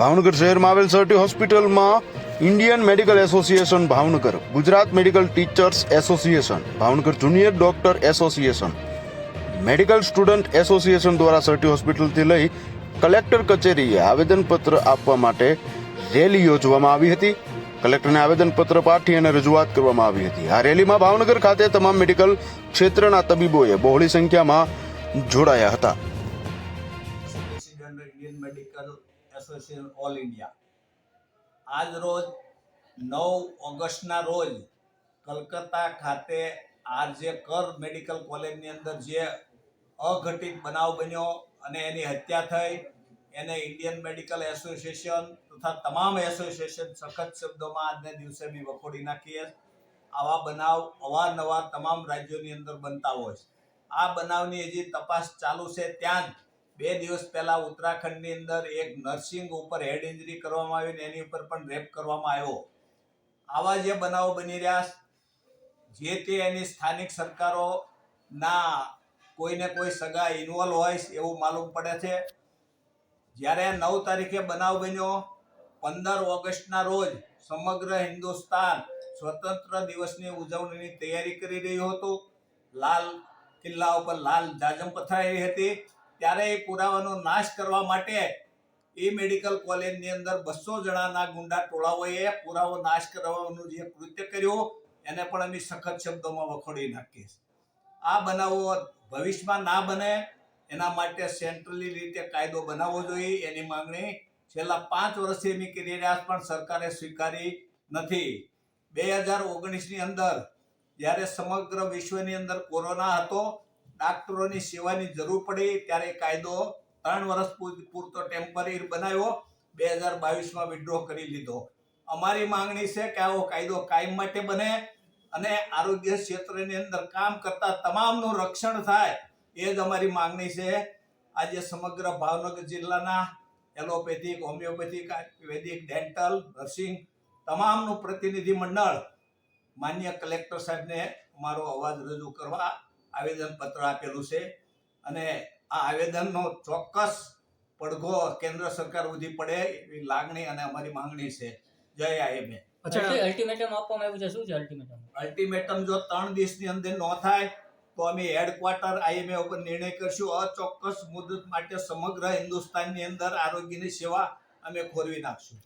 ભાવનગર શહેરમાં આવેલ સર્ટી હોસ્પિટલમાં Indian medical association Bhavnagar, Gujarat medical teachers association, Bhavnagar junior doctor association. Medical student association દ્વારા સર્ટી હોસ્પિટલથી લઈ કલેક્ટર કચેરીએ આવેદનપત્ર આપવા માટે રેલી યોજવામાં આવી હતી. કલેક્ટરને આવેદનપત્ર પાઠવી અને રજૂઆત કરવામાં આવી હતી. આ રેલીમાં ભાવનગર ખાતે તમામ મેડિકલ ક્ષેત્રના તબીબોએ બહોળી સંખ્યામાં જોડાયા હતા. Association all India. આજ રોજ નવ ઓગસ્ટના રોજ કલકત્તા ખાતે આરજે કર મેડિકલ કોલેજની અંદર જે અઘટિત બનાવ બન્યો અને એની હત્યા થઈ, એને ઇન્ડિયન મેડિકલ એસોસિએશન તથા તમામ એસોસિએશન સખત શબ્દોમાં આજને દિવસે બી વખોડી નાખીએ. આવા બનાવ અવારનવાર તમામ રાજ્યોની અંદર બનતા હોય આ બનાવની હજી તપાસ ચાલુ છે, ત્યાં જ બે દિવસ પહેલા ઉત્તરાખંડની અંદર એક નર્સિંગ ઉપર હેડ ઇન્જરી કરવામાં આવી ને એની ઉપર પણ રેપ કરવામાં આવ્યો. આવા જે બનાવો બની રહ્યા જે તે એની સ્થાનિક સરકારોના કોઈને કોઈ સગા ઇન્વોલ્વ હોય એવું માલુમ પડે છે. જ્યારે નવ તારીખે બનાવ બન્યો, પંદર ઓગસ્ટના રોજ સમગ્ર હિન્દુસ્તાન સ્વતંત્ર દિવસની ઉજવણીની તૈયારી કરી રહ્યું હતું. લાલ કિલ્લા ઉપર લાલ જાજમ પથરાયેલી હતી. ત્યારે એ પુરાવાનો નાશ કરવા માટે એ મેડિકલ કોલેજની અંદર બસો જણાના ગુંડા ટોળાઓએ પુરાવો નાશ કરવાનું જે કૃત્ય કર્યું, એને પણ અમે સખત શબ્દોમાં વખોડી નાખીએ આ બનાવો ભવિષ્યમાં ના બને, એના માટે સેન્ટ્રલી રીતે કાયદો બનાવવો જોઈએ. એની માંગણી છેલ્લા પાંચ વર્ષથી અમે કરી રહ્યા પણ સરકારે સ્વીકારી નથી. બે હજાર ઓગણીસની અંદર જ્યારે સમગ્ર વિશ્વની અંદર કોરોના હતો ડાક્ટરોની સેવાની જરૂર પડી. ત્યારે કાયદો ત્રણ વર્ષ પૂરતો ટેમ્પરરી બનાવ્યો. બે હજાર બાવીસમાં વિડ્રો કરી લીધો. અમારી માંગણી છે કે આવો કાયદો કાયમ માટે બને અને આરોગ્ય ક્ષેત્રની અંદર કામ કરતા તમામનું રક્ષણ થાય. એ જ અમારી માંગણી છે. આજે સમગ્ર ભાવનગર જિલ્લાના allopathic, homeopathic, ayurvedic, dental, nursing તમામનું પ્રતિનિધિ મંડળ માન્ય કલેક્ટર સાહેબને અમારો અવાજ રજૂ કરવા આવેદનપત્ર આપેલું છે. અને આ આવેદનનો ચોક્કસ પડઘો કેન્દ્ર સરકાર સુધી પડે એવી લાગણી અને અમારી માંગણી છે. જય આઈએમએ અચ્છા અલ્ટિમેટમ આપવામાં આવ્યું છે. શું છે અલ્ટિમેટમ અલ્ટિમેટમ જો ત્રણ દિવસની અંદર ન થાય તો અમે હેડક્વાર્ટર આઈએમએ ઉપર નિર્ણય કરશું. અચોક્કસ મુદત માટે સમગ્ર હિન્દુસ્તાનની અંદર આરોગ્યની સેવા અમે ખોરવી નાખશું.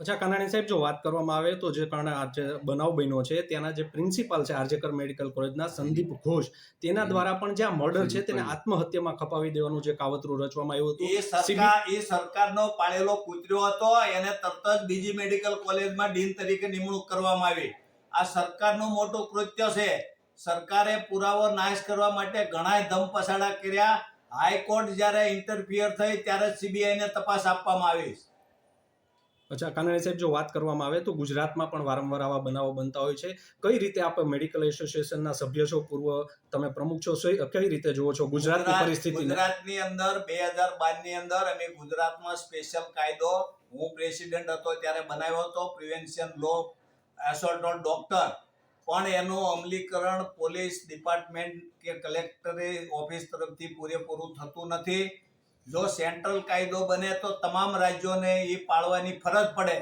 અચ્છા કાનાણી સાહેબ જો વાત કરવામાં આવે તો જે કારણે આ જે બનાવ બન્યો છે તેના જે પ્રિન્સિપાલ છે આરજેકર મેડિકલ કોલેજના સંદીપ ઘોષ તેના દ્વારા પણ જે આ મર્ડર છે તેને આત્મહત્યામાં ખપાવી દેવાનું જે કાવતરું રચવામાં આવ્યું એ સરકાર એ સરકારનો પાળેલો કૂતર્યો હતો એને તરત જ બીજી મેડિકલ કોલેજમાં ડીન તરીકે નિમણૂક કરવામાં આવી. આ સરકારનું મોટું કૃત્ય છે. સરકારે પુરાવો નાશ કરવા માટે ઘણા ધમપછાડા કર્યા. હાઈકોર્ટ જ્યારે ઇન્ટરફિયર થઈ ત્યારે સીબીઆઈ ને તપાસ આપવામાં આવી. અચ્છા કાનાણી સાહેબ જો વાત કરવામાં આવે તો ગુજરાતમાં પણ વારંવાર આવા બનાવો બનતા હોય છે. કઈ રીતે આપ મેડિકલ એસોસિએશનના સભ્ય છો? પૂર્વ તમે પ્રમુખ છો. કઈ રીતે જુઓ છો ગુજરાતની ગુજરાત- પરિસ્થિતિને? ગુજરાતની અંદર બે હજાર બારની અંદર અમે ગુજરાતમાં સ્પેશિયલ કાયદો હું પ્રેસિડેન્ટ હતો ત્યારે બનાવ્યો હતો prevention law assault on doctor પણ એનું અમલીકરણ પોલીસ ડિપાર્ટમેન્ટ કે કલેક્ટરે ઓફિસ તરફથી પૂરેપૂરું થતું નથી. જો સેન્ટ્રલ કાયદો બને તો તમામ રાજ્યોને એ પાળવાની ફરજ પડે.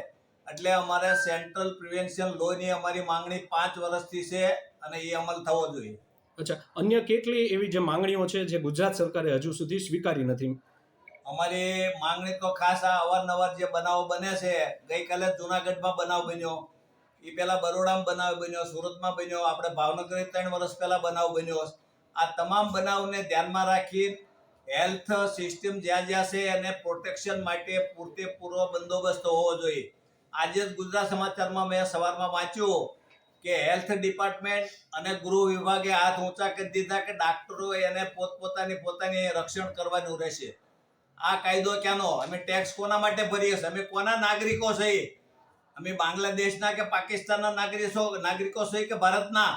એટલે અમારે સેન્ટ્રલ પ્રિવેન્શન લોની અમારી માંગણી પાંચ વર્ષથી છે અને એ અમલ થવો જોઈએ. અચ્છા અન્ય કેટલી એવી જે માંગણીઓ છે જે ગુજરાત સરકારે હજુ સુધી સ્વીકારી નથી? અમારી માંગણી તો ખાસ આ અવારનવાર જે બનાવો બને છે ગઈકાલે જુનાગઢમાં બનાવ બન્યો. એ પહેલાં બરોડામાં બનાવ બન્યો સુરતમાં બન્યો આપણે ભાવનગર ત્રણ વર્ષ પહેલાં બનાવ બન્યો. આ તમામ બનાવને ધ્યાનમાં રાખી હેલ્થ સિસ્ટમ જ્યાં જ્યાં છે એને પ્રોટેક્શન માટે પૂરતે પૂર્વ બંદોબસ્ત હોવો જોઈએ. આજે જ ગુજરાત સમાચારમાં મેં સવારમાં વાંચ્યું કે હેલ્થ ડિપાર્ટમેન્ટ અને ગૃહ વિભાગે હાથ ઊંચા કરી દીધા કે ડાક્ટરો એને પોતપોતાની પોતાની રક્ષણ કરવાનું રહેશે. આ કાયદો ક્યાંનો? અમે ટેક્સ કોના માટે ભરીએ છીએ? અમે કોના નાગરિકો છીએ? અમે બાંગ્લાદેશના કે પાકિસ્તાનના નાગરિકો નાગરિકો છીએ કે ભારતના?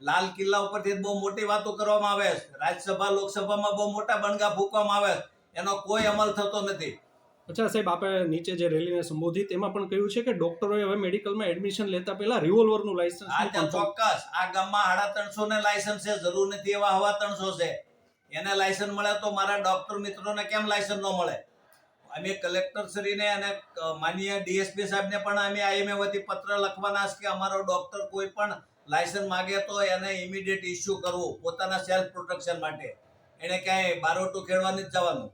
લાલ કિલ્લા ઉપરથી બહુ મોટી વાતો કરવામાં આવે છે. રાજ્યસભા લોકસભામાં બહુ મોટા બણગા ફૂંકવામાં આવે છે. એનો કોઈ અમલ થતો નથી. અચ્છા સાહેબ આપણે નીચે જે રેલીને સંબોધિત એમાં પણ કહ્યું છે કે ડોક્ટરોએ હવે મેડિકલમાં એડમિશન લેતા પહેલા રિવોલ્વરનું લાયસન્સ આ તો ચોક્કસ આ ગામમાં સાડા ત્રણસો ને લાયસન્સ છે જરૂર નથી એવા હવા ત્રણસો છે. એને લાયસન્સ મળે તો મારા ડોક્ટર મિત્રોને કેમ લાયસન્સ ન મળે? અમે કલેક્ટરશ્રીને અને માનીય ડીએસપી સાહેબને પણ અમે આઈએમએ વતી પત્ર લખવાના છે કે અમારો ડોક્ટર કોઈ પણ લાયસન્સ માગે તો એને ઇમિડિયેટ ઇસ્યુ કરવું, પોતાના સેલ્ફ પ્રોટેક્શન માટે. એને ક્યાંય બારોટું ખેડવાની જ જવાનું.